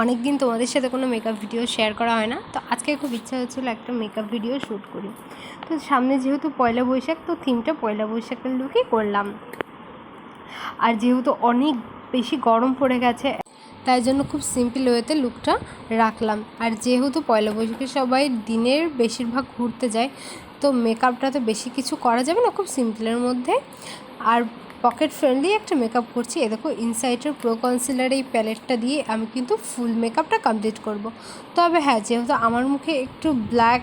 অনেক দিন তোমাদের সাথে কোনো মেকআপ ভিডিও শেয়ার করা হয় না। তো আজকে খুব ইচ্ছা হচ্ছিল একটা মেকআপ ভিডিও শ্যুট করি। তো সামনে যেহেতু পয়লা বৈশাখ, তো থিমটা পয়লা বৈশাখের লুকই করলাম। আর যেহেতু অনেক বেশি গরম পড়ে গেছে, তাই জন্য খুব সিম্পল ওয়েতে লুকটা রাখলাম। আর যেহেতু পয়লা বৈশাখে সবাই দিনের বেশিরভাগ ঘুরতে যায়, তো মেকআপটা তো বেশি কিছু করা যাবে না খুব সিম্পলের মধ্যে। আর পকেট ফ্রেন্ডলি একটা মেকআপ করছি। এ দেখো ইনসাইটের প্রো কনসিলার এই প্যালেটটা দিয়ে আমি কিন্তু ফুল মেকআপটা কমপ্লিট করব। তবে হ্যাঁ যেহেতু আমার মুখে একটু ব্ল্যাক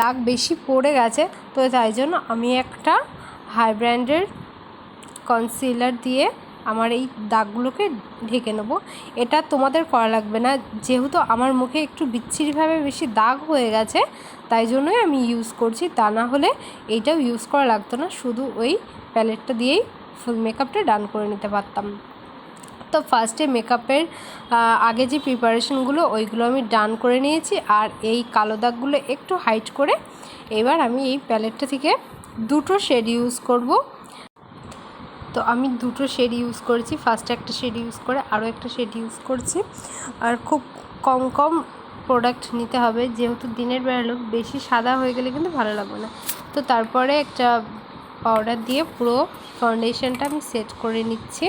দাগ বেশি পড়ে গেছে, তো তাই জন্য আমি একটা হাই ব্র্যান্ডের কনসিলার দিয়ে আমার এই দাগগুলোকে ঢেকে নেব। এটা তোমাদের করা লাগবে না। যেহেতু আমার মুখে একটু বিচ্ছিরিভাবে বেশি দাগ হয়ে গেছে, তাই জন্যই আমি ইউজ করছি। তা না হলে এইটাও ইউজ করা লাগতো না। শুধু ওই প্যালেটটা দিয়েই ফুল মেকআপটা ডান করে নিতে পারতাম। তো ফার্স্টে মেকআপের আগে যে প্রিপারেশনগুলো ওইগুলো আমি ডান করে নিয়েছি আর এই কালো দাগগুলো একটু হাইট করে এবার আমি এই প্যালেটটা থেকে দুটো শেড ইউজ করব। তো আমি দুটো শেড ইউজ করেছি। ফার্স্টে একটা শেড ইউজ করে, আরও একটা শেড ইউজ করছি। আর খুব কম কম প্রোডাক্ট নিতে হবে। যেহেতু দিনের বেলা বেশি সাদা হয়ে গেলে কিন্তু ভালো লাগবে না। তো তারপরে একটা পাউডার দিয়ে পুরো ফাউন্ডেশনটা আমি সেট করে নিচ্ছি।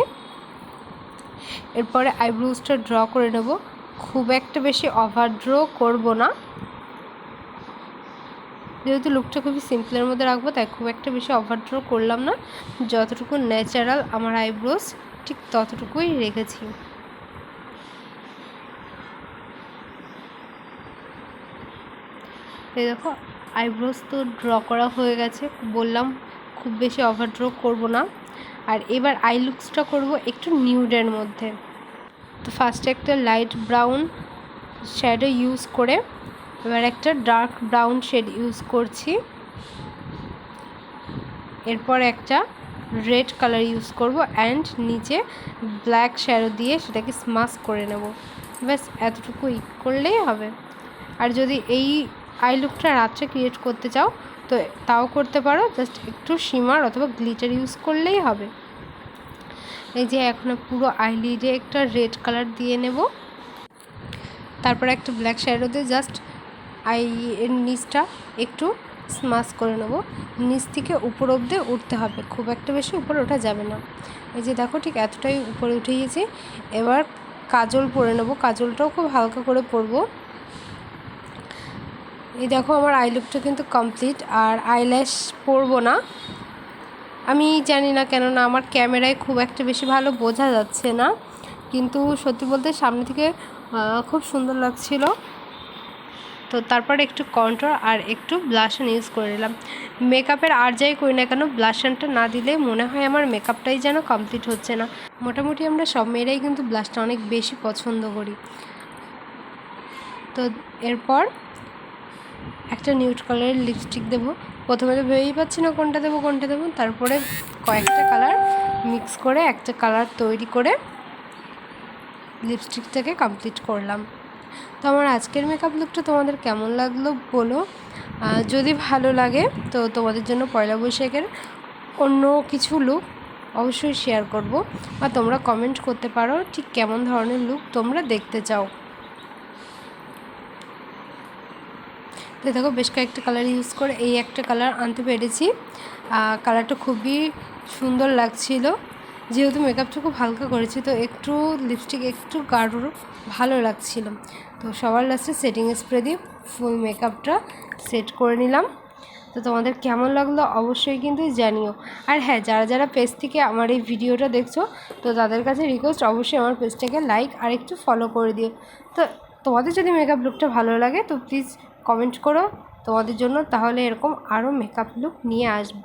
এরপরে আইব্রোজটা ড্র করে নেব। খুব একটা বেশি ওভার ড্র করব না। যেহেতু লুকটা খুবই সিম্পলের মধ্যে রাখব, তাই খুব একটা বেশি ওভার ড্র করলাম না। যতটুকু ন্যাচারাল আমার আইব্রোজ ঠিক ততটুকুই রেখেছি। এই দেখো আইব্রোজ তো ড্র করা হয়ে গেছে। বললাম খুব বেশি ওভার ড্র করব না। আর এবার আই লুকসটা করব একটু নিউডের মধ্যে। তো ফার্স্টে একটা লাইট ব্রাউন শ্যাডো ইউজ করে এবার একটা ডার্ক ব্রাউন শেড ইউজ করছি। এরপর একটা রেড কালার ইউজ করব অ্যান্ড নিচে ব্ল্যাক শ্যাডো দিয়ে সেটাকে স্মাস করে নেব। ব্যাস এতটুকুই করলেই হবে। আর যদি এই আই লুকটা রাত্রে ক্রিয়েট করতে চাও তো তাও করতে পারো জাস্ট একটু শিমার অথবা গ্লিটার ইউজ করলেই হবে। এই যে এখন পুরো আইলিডে একটা রেড কালার দিয়ে নেব। তারপর একটা ব্ল্যাক শ্যাডো দিয়ে জাস্ট আই এর নিচটা একটু স্মাস করে নেব। নিচ থেকে উপর অব্দি উঠতে হবে, খুব একটা বেশি উপরে ওঠা যাবে না। এই যে দেখো ঠিক এতটাই উপরে উঠে গিয়েছি। এবার কাজল পরে নেব, কাজলটাও খুব হালকা করে পরবো। এই দেখো আমার আই লুকটা কিন্তু কমপ্লিট আর আইল্যাশ পরবো না। আমি জানি না কেননা আমার ক্যামেরায় খুব একটা বেশি ভালো বোঝা যাচ্ছে না, কিন্তু সত্যি বলতে সামনে থেকে খুব সুন্দর লাগছিল। তো তারপরে একটু কন্ট্রোল আর একটু ব্লাশন ইউজ করে নিলাম। মেকআপের আর যাই করি না কেন ব্লাশনটা না দিলে মনে হয় আমার মেকআপটাই যেন কমপ্লিট হচ্ছে না। মোটামুটি আমরা সব মেয়েরাই কিন্তু ব্লাশটা অনেক বেশি পছন্দ করি। তো এরপর একটা নিউট কালারের লিপস্টিক দেবো। প্রথমে তো ভেবেই পাচ্ছি না কোনটা দেবো কোনটা দেবো। তারপরে কয়েকটা কালার মিক্স করে একটা কালার তৈরি করে লিপস্টিকটাকে কমপ্লিট করলাম। তো আমার আজকের মেকআপ লুকটা তোমাদের কেমন লাগল বলো। যদি ভালো লাগে, তো তোমাদের জন্য পয়লা বৈশাখের অন্য কিছু লুক অবশ্যই শেয়ার করব। বা তোমরা কমেন্ট করতে পারো, ঠিক কেমন ধরনের লুক তোমরা দেখতে চাও। তো দেখো বেশ কয়েকটা কালার ইউজ করে এই একটা কালার আনতে পেরেছি। কালারটা খুবই সুন্দর লাগছিল। যেহেতু মেকআপটা খুব হালকা করেছি, তো একটু লিপস্টিক একটু গাঢ় ভালো লাগছিল। তো সবার লাস্টে সেটিং স্প্রে দিয়ে ফুল মেকআপটা সেট করে নিলাম। তো তোমাদের কেমন লাগল অবশ্যই কিন্তু জানিও। আর হ্যাঁ যারা যারা পেজ থেকে আমার এই ভিডিওটা দেখছ, তো তাদের কাছে রিকোয়েস্ট অবশ্যই আমার পেজটাকে লাইক আর একটু ফলো করে দিও। তো তোমাদের যদি মেকআপ লুকটা ভালো লাগে, তো প্লিজ কমেন্ট করো তোমাদের জন্য তাহলে এরকম আরও মেকআপ লুক নিয়ে আসব।